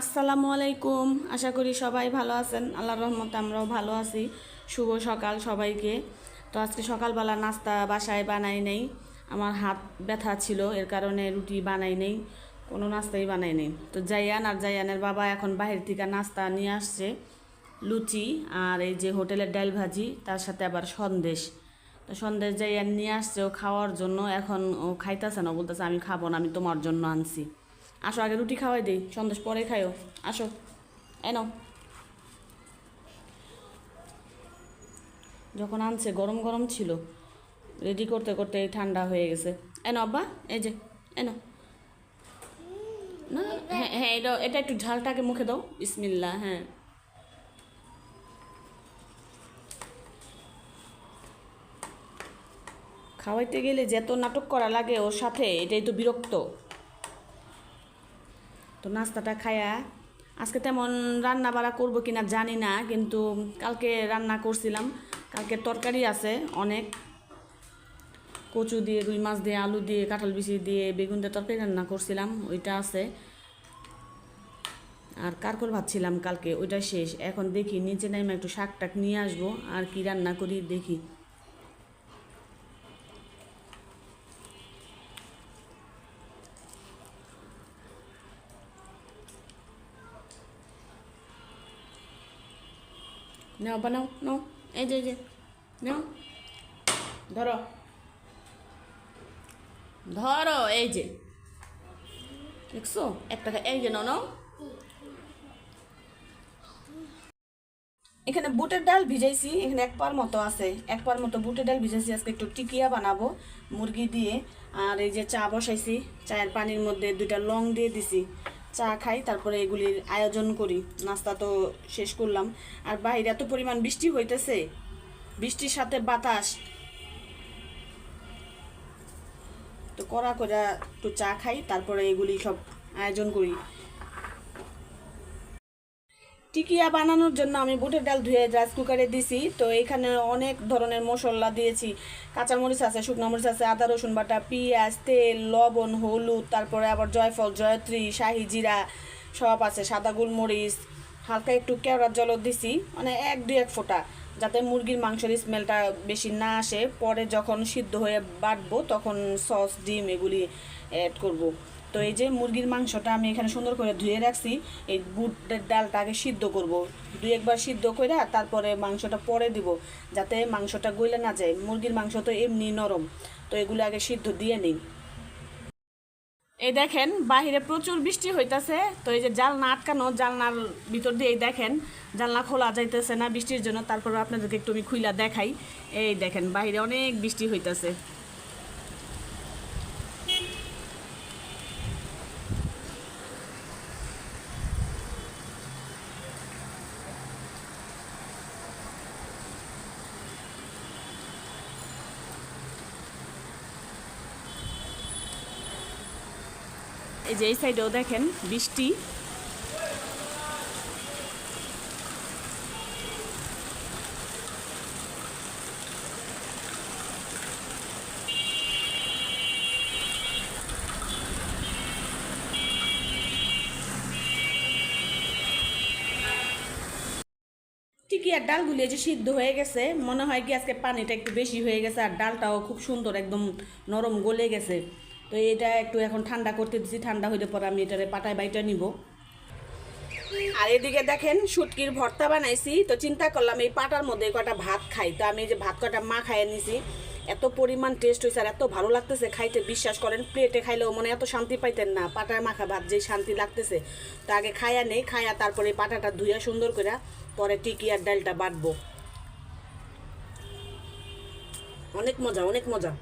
আসসালামু আলাইকুম। আশা করি সবাই ভালো আছেন। আল্লাহর রহমতে আমরাও ভালো আছি। শুভ সকাল সবাইকে। তো আজকে সকালবেলা নাস্তা বাসায় বানাই নেই। আমার হাত ব্যথা ছিল, এর কারণে রুটি বানাই নেই, কোনো নাস্তাই বানাই নেই। তো জাইয়ান আর জাইয়ানের বাবা এখন বাহির থেকে নাস্তা নিয়ে আসছে, লুচি আর এই যে হোটেলের ডাল ভাজি, তার সাথে আবার সন্দেশ। তো সন্দেশ জাইয়ান নিয়ে আসছে ও খাওয়ার জন্য। এখন ও খাইতেছে না, বলতেছে আমি খাব না, আমি তোমার জন্য আনছি। আসো, আগে রুটি খাওয়াই দিই। সন্দেশ পরে খাইও। আসো এনো যখন আনছে, গরম গরম ছিল রেডি করতে করতে ঠান্ডা হয়ে গেছে। এনো আব্বা, এই যে এনো না হ্যাঁ হ্যাঁ এটা এটা একটু ঝালটাকে মুখে দাও। বিসমিল্লা হ্যাঁ। খাওয়াইতে গেলে যত নাটক করা লাগে ওর সাথে, এটাই তো বিরক্ত। তো নাস্তাটা খায়া আজকে তেমন রান্না বাড়া করব কিনা জানি না, কিন্তু কালকে রান্না করছিলাম। কালকে তরকারি আছে অনেক। কচু দিয়ে, রুই মাছ দিয়ে, আলু দিয়ে, কাঁঠাল বিচি দিয়ে, বেগুন দিয়ে তরকারি রান্না করছিলাম, ওইটা আছে। আর কারকল ভাবছিলাম কালকে ওইটা শেষ। এখন দেখি নিচে নাইমে একটু শাক টাক নিয়ে আসব, আর কি রান্না করি দেখি। নাও বানাও নাও এই যে যে নাও ধরো ধরো এই যে দেখছ একটা এই যে নাও এখানে বুটের ডাল ভিজাইছি। এখানে এক পার মতো আছে। এক পার মতো বুটের ডাল ভিজাইছি। আজকে একটু টিকিয়া বানাবো মুরগি দিয়ে। আর এই যে চা বসাইছি। চায়ের পানির মধ্যে দুইটা লং দিয়ে দিছি। চা খাই, তারপরে এগুলির আয়োজন করি। নাস্তা তো শেষ করলাম। আর বাইরে এত পরিমাণ বৃষ্টি হইতেছে, বৃষ্টির সাথে বাতাস। তো করা করা একটু চা খাই, তারপরে এগুলি সব আয়োজন করি। টিকিয়া বানানোর জন্য আমি বুটের ডাল ধুয়ে রাইস কুকারে দিছি। তো এখানে অনেক ধরনের মশলা দিয়েছি। কাঁচামরিচ আছে, শুকনো মরিচ আছে, আদা, রসুন বাটা, পেঁয়াজ, তেল, লবণ, হলুদ, তারপরে আবার জয়ফল, জয়ত্রী, শাহি জিরা সব আছে, সাদা গোলমরিচ, হালকা একটু কেওড়ার জল দিছি। মানে এক দুই এক ফোঁটা, যাতে মুরগির মাংসের স্মেলটা বেশি না আসে। পরে যখন সিদ্ধ হয়ে বাটবো, তখন সস ডিম এগুলি অ্যাড করব। তো এই যে মুরগির মাংসটা আমি এখানে সুন্দর করে ধুয়ে রাখছি, এই বুটের ডালটা আগে সিদ্ধ করব। দুই একবার সিদ্ধ করে তারপরে মাংসটা পরে দিব, যাতে মাংসটা গলে না যায়। মুরগির মাংস তো এমনি নরম। তো এগুলো আগে সিদ্ধ দিয়ে নিই। এই দেখেন, বাহিরে প্রচুর বৃষ্টি হইতাছে। তো এই যে জালনা আটকানো, জালনার ভিতর দিয়ে এই দেখেন জানলা খোলা যাইতেছে না বৃষ্টির জন্য। তারপর আপনাদেরকে একটু আমি খুইলা দেখাই। এই দেখেন, বাহিরে অনেক বৃষ্টি হইতাছে। এই যে এই সাইডেও দেখেন বৃষ্টি। আর ডালগুলি যে সিদ্ধ হয়ে গেছে, মনে হয় কি আজকে পানিটা একটু বেশি হয়ে গেছে আর ডালটাও খুব সুন্দর একদম নরম গলে গেছে। তো এটা একটু এখন ঠান্ডা করতে দিছি, ঠান্ডা হইলে পরে আমি এটারে পাটায় বাইটা নিব। আর এদিকে দেখেন, শুটকির ভর্তা বানাইছি, তো চিন্তা করলাম এই পাটার মধ্যে কটা ভাত খাই। তো আমি যে ভাত কটা মা খাইয়ে নিছি, এত পরিমাণ টেস্ট হয়েছে আর এত ভালো লাগতেছে খাইতে, বিশ্বাস করেন প্লেটে খাইলেও মনে এত শান্তি পাইতেন না, পাটায় মাখা ভাত যে শান্তি লাগতেছে। তো আগে খাইয়া নেই, খায়া তারপরে পাটাটা ধুইয়া সুন্দর করে পরে টিকি আর ডালটা বাটবো। অনেক মজা অনেক মজা।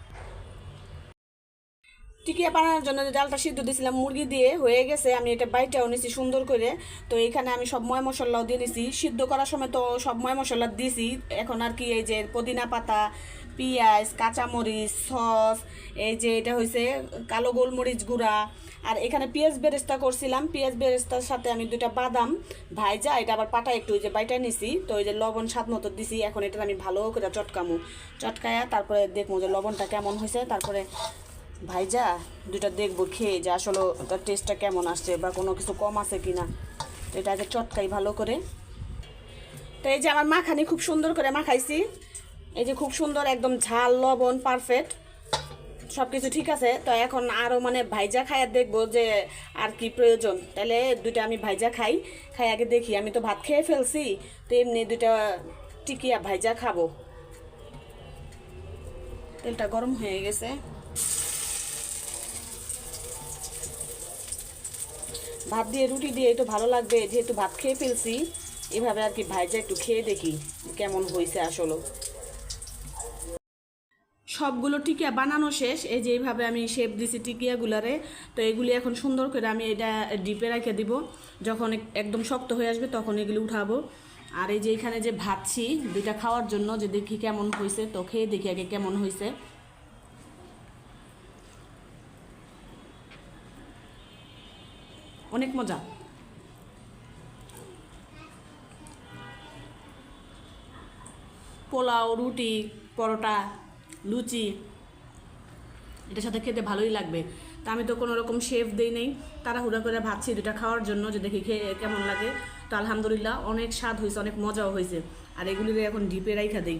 টিকিয়া বানানোর জন্য ডালটা সিদ্ধ দিয়েছিলাম মুরগি দিয়ে হয়ে গেছে, আমি এটা বাইটাও নিছি সুন্দর করে। তো এখানে আমি সব ময় মশলাও দিয়ে নিছি। সিদ্ধ করার সময় তো সব ময় মশলা দিছি। এখন আর কি এই যে পুদিনা পাতা, পেঁয়াজ, কাঁচামরিচ, সস, এই যে এটা হয়েছে কালো গোলমরিচ গুঁড়া। আর এখানে পেঁয়াজ বেরেস্তা করছিলাম। পেঁয়াজ বেরেস্তার সাথে আমি দুইটা বাদাম ভাইজা, এটা আবার পাটা একটু ওই যে বাইটা নিছি। তো ওই যে লবণ স্বাদ মতো দিছি, এখন এটা আমি ভালো করে চটকামু। চটকায়া তারপরে দেখব যে লবণটা কেমন হয়েছে তারপরে ভাইজা, দুইটা দেখব, খেয়ে যে। আসলে তার টেস্টটা কেমন আসছে বা কোনো কিছু কম আছে কি না এটা আগে চটকাই ভালো করে। তো এই যে আমার মাখানি খুব সুন্দর করে মাখাইছি। এই যে খুব সুন্দর একদম ঝাল, লবণ পারফেক্ট সব কিছু ঠিক আছে। তো এখন আরও মানে ভাইজা খাই আর দেখব যে আর কি প্রয়োজন। তাহলে দুইটা আমি ভাইজা খাই। খাই আগে দেখি। আমি তো ভাত খেয়ে ফেলছি। তো এমনি দুইটা টিকিয়া ভাইজা খাব। তেলটা গরম হয়ে গেছে। ভাত দিয়ে, রুটি দিয়ে একটু ভালো লাগবে। যেহেতু ভাত খেয়ে ফেলছি, এভাবে আর কি ভাইজা একটু খেয়ে দেখি কেমন হয়েছে আসলে। সবগুলো টিকিয়া বানানো শেষ। এই যে এইভাবে আমি শেপ দিছি টিকিয়াগুলারে। তো এগুলি এখন সুন্দর করে আমি এটা ডিপে রেখে দিব। যখন একদম শক্ত হয়ে আসবে তখন এগুলি উঠাবো। আর এই যে এখানে যে ভাবছি দুইটা খাওয়ার জন্য যে দেখি কেমন হয়েছে তো খেয়ে দেখি আগে কেমন হয়েছে অনেক মজা। পোলাও, রুটি, পরোটা, লুচি, এটার সাথে খেতে ভালোই লাগবে। তা আমি তো কোনো রকম শেফ দিই নেই। তাড়াহুড়া করে ভাবছি দুটা খাওয়ার জন্য যে দেখি খেয়ে কেমন লাগে। তো আলহামদুলিল্লাহ অনেক স্বাদ হয়েছে অনেক মজাও হয়েছে আর এগুলি এখন ডিপে রাইখা দিই।